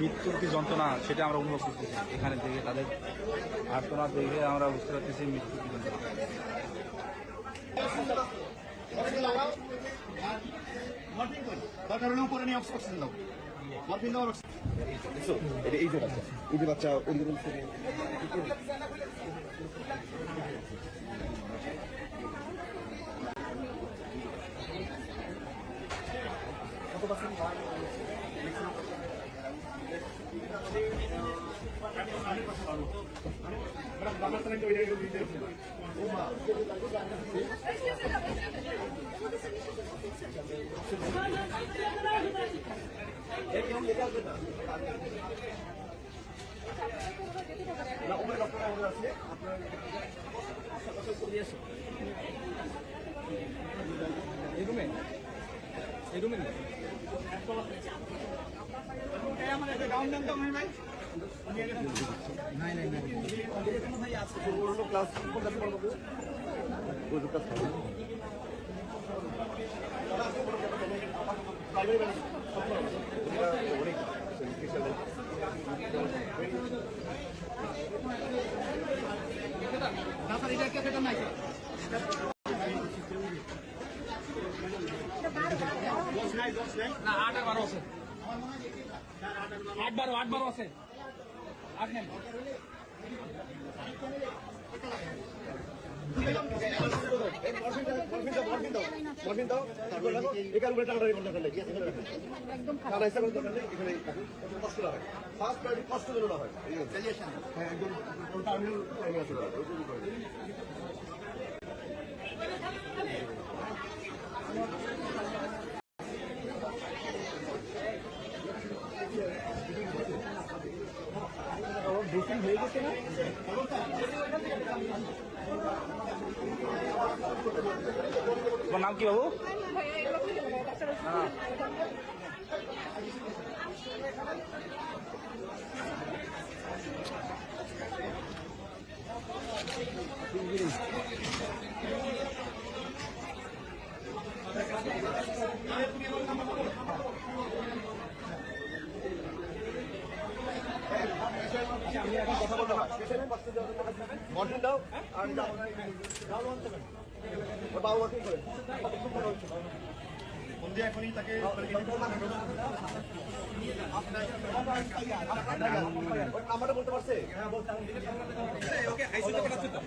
মৃত্যুর কি যন্ত্রণা, সেটা আমরা অনুভব করতেছি। এখানে দেখে তাদের আর্তনা দেখে আমরা বুঝতে পারতেছি মৃত্যুর কি যন্ত্রণা। এই যে বাচ্চা থেকে এই রুমে? এই রুমে না স্যার এটা একটা নাই না আট বারো আট বারো আছে তারপর রাখো এখানে উপরে টাকা রাখো দরকার নেই একদম টাকা ইচ্ছা করে দরকার নেই এখানে রাখো কষ্ট না হয় ফার্স্ট প্রায়োরিটি কষ্ট যেন না হয় এই হচ্ছে। হ্যাঁ একদম টার্মিনাল টাইমে আছে ওটা, ওইটুকু করে দিন। তোমার নাম কি বাবু আমি এখন কথা বলতে পারছি? দেওয়ার জন্য মরফিন দাও আর বাবু ওয়ার্কিং করে বন্ধু এখনই তাকে নাম্বারটা বলতে পারছে। ওকে আইসিতে পাঠাচ্ছি তো।